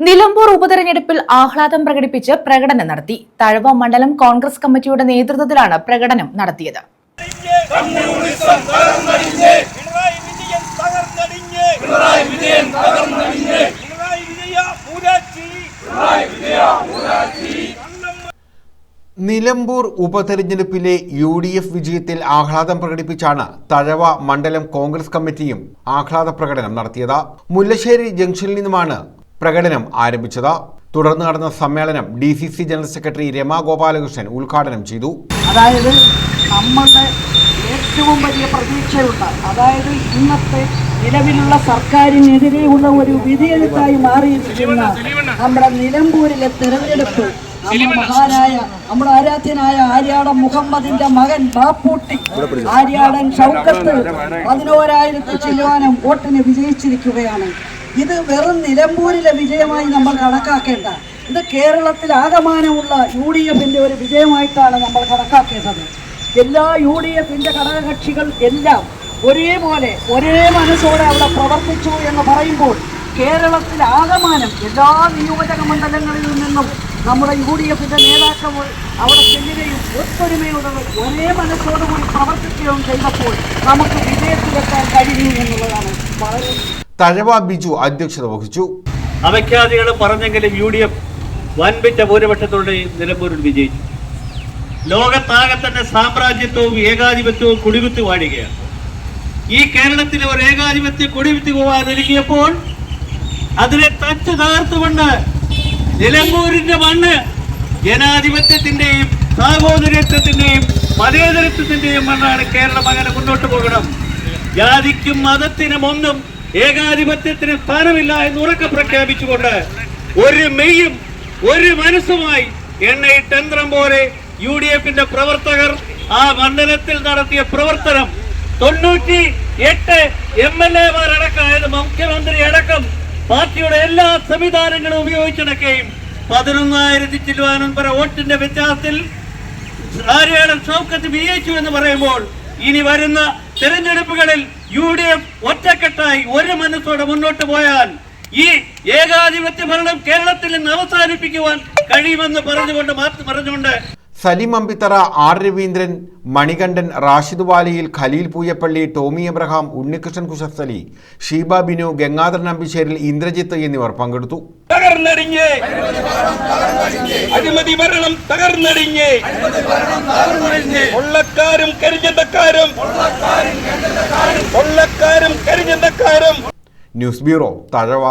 നിലമ്പൂർ ഉപതെരഞ്ഞെടുപ്പിൽ ആഹ്ലാദം പ്രകടിപ്പിച്ച് പ്രകടനം നടത്തി. തഴവ മണ്ഡലം കോൺഗ്രസ് കമ്മിറ്റിയുടെ നേതൃത്വത്തിലാണ് പ്രകടനം നടത്തിയത്. നിലമ്പൂർ ഉപതെരഞ്ഞെടുപ്പിലെ യു ഡി എഫ് വിജയത്തിൽ ആഹ്ലാദം പ്രകടിപ്പിച്ചാണ് തഴവ മണ്ഡലം കോൺഗ്രസ് കമ്മിറ്റിയും ആഹ്ലാദ പ്രകടനം നടത്തിയത്. മുല്ലശ്ശേരി ജംഗ്ഷനിൽ നിന്നുമാണ് പ്രകടനം ആരംഭിച്ചത്. തുടർന്ന് നടന്ന സമ്മേളനം D C C general secretary Rama Gopalakrishnan ഉദ്ഘാടനം ചെയ്തു. അതായത് നമ്മളുടെ ഏറ്റവും വലിയ പ്രതീക്ഷയുള്ള അതായത് ഇന്നത്തെ നിലവിലുള്ള സർക്കാരിനെതിരെയുള്ള ഒരു വിധിയെഴുത്തായി മാറിയിരിക്കുന്ന നമ്മുടെ നിലമ്പൂരിലെ തെരഞ്ഞെടുപ്പ് നമ്മുടെ മഹാനായ നമ്മുടെ ആരാധ്യനായ ആര്യാടൻ മുഹമ്മദിന്റെ മകൻ ബാപ്പൂട്ടി ആര്യാടൻ ഷൗക്കത്ത് പതിനോരായിരത്തി ചില്ലുവാനം വോട്ടിന് വിജയിച്ചിരിക്കുകയാണ്. ഇത് വെറും നിലമ്പൂരിലെ വിജയമായി നമ്മൾ കണക്കാക്കേണ്ട. ഇത് കേരളത്തിൽ ആകമാനമുള്ള യു ഡി എഫിന്റെ ഒരു വിജയമായിട്ടാണ് നമ്മൾ കണക്കാക്കേണ്ടത്. എല്ലാ യു ഡി എഫിന്റെ ഘടകകക്ഷികൾ എല്ലാം ഒരേപോലെ ഒരേ മനസ്സോടെ അവിടെ പ്രവർത്തിച്ചു എന്ന് പറയുമ്പോൾ കേരളത്തിൽ ആകമാനം എല്ലാ നിയോജക മണ്ഡലങ്ങളിൽ നിന്നും നമ്മുടെ യു ഡി എഫിന്റെ നേതാക്കൾ അവിടെ ചെല്ലുകയും ഒത്തൊരുമയോടെ ഒരേ മനസ്സോടുകൂടി പ്രവർത്തിക്കുകയും ചെയ്തപ്പോൾ നമുക്ക് വിജയത്തിലെത്താൻ കഴിയും എന്നുള്ളതാണ് വളരെ തഴവ ബിജു അധ്യക്ഷത വഹിച്ചു. അമഖ്യാദികൾ പറഞ്ഞെങ്കിലും യു ഡി എഫ് വൻപിച്ച ഭൂരിപക്ഷത്തോടെ നിലമ്പൂരിൽ വിജയിച്ചു. ലോകത്താകെ തന്നെ സാമ്രാജ്യത്വവും ഏകാധിപത്യവും കുടികുത്തി വാടുകയാണ്. ഈ കേരളത്തിലെ ഒരു ഏകാധിപത്യം കുടികുത്തി പോകാൻ ഒരുങ്ങിയപ്പോൾ അതിനെ തച്ചു തകർത്തുകൊണ്ട് നിലമ്പൂരിന്റെ മണ്ണ് ജനാധിപത്യത്തിന്റെയും സാഹോദര്യത്വത്തിന്റെയും മതേതരത്വത്തിന്റെയും മണ്ണാണ് കേരളം അങ്ങനെ മുന്നോട്ട് പോകണം. ജാതിക്കും മതത്തിനും ഒന്നും ഏകാധിപത്യത്തിന് സ്ഥാനമില്ല എന്ന് ഉറക്കെ പ്രഖ്യാപിച്ചുകൊണ്ട് ഒരു മെയ്യും ഒരു മനസ്സുമായി തന്ത്രം പോലെ യു ഡി എഫിന്റെ പ്രവർത്തകർ ആ മണ്ഡലത്തിൽ നടത്തിയ പ്രവർത്തനം തൊണ്ണൂറ്റി എട്ട് എം എൽ എമാരടക്കം അതായത് മുഖ്യമന്ത്രി അടക്കം പാർട്ടിയുടെ എല്ലാ സംവിധാനങ്ങളും ഉപയോഗിച്ചടക്കുകയും പതിനൊന്നായിരത്തി തിരുവനന്തപുരം വോട്ടിന്റെ വ്യത്യാസത്തിൽ ധാരാളം ഷൗക്കത്ത് വിജയിച്ചു എന്ന് പറയുമ്പോൾ ഇനി വരുന്ന തെരഞ്ഞെടുപ്പുകളിൽ യു ഡി എഫ് ഒറ്റക്കെട്ടായി ഒരു മനസ്സോടെ മുന്നോട്ട് പോയാൽ ഈ ഏകാധിപത്യ ഭരണം കേരളത്തിൽ നിന്ന് അവസാനിപ്പിക്കുവാൻ കഴിയുമെന്ന് പറഞ്ഞുകൊണ്ട് മാത്രം പറഞ്ഞുകൊണ്ട് സലിം അമ്പിത്തറ ആർ. രവീന്ദ്രൻ മണികണ്ഠൻ റാഷിദ് വാലിയിൽ ഖലീൽ പൂയപ്പള്ളി ടോമി എബ്രഹാം ഉണ്ണികൃഷ്ണൻ കുശസ്തലി ഷീബ ബിനു ഗംഗാധരൻ അമ്പിശ്ശേരിൽ ഇന്ദ്രജിത്ത് എന്നിവർ പങ്കെടുത്തു. തകർന്നടിഞ്ഞ്. അഴിമതി ഭരണം തകർന്നടിഞ്ഞ്. കൊള്ളക്കാരും കരിഞ്ചന്തക്കാരും കൊള്ളക്കാരും കരിഞ്ചന്തക്കാരും ന്യൂസ് ബ്യൂറോ തഴവ.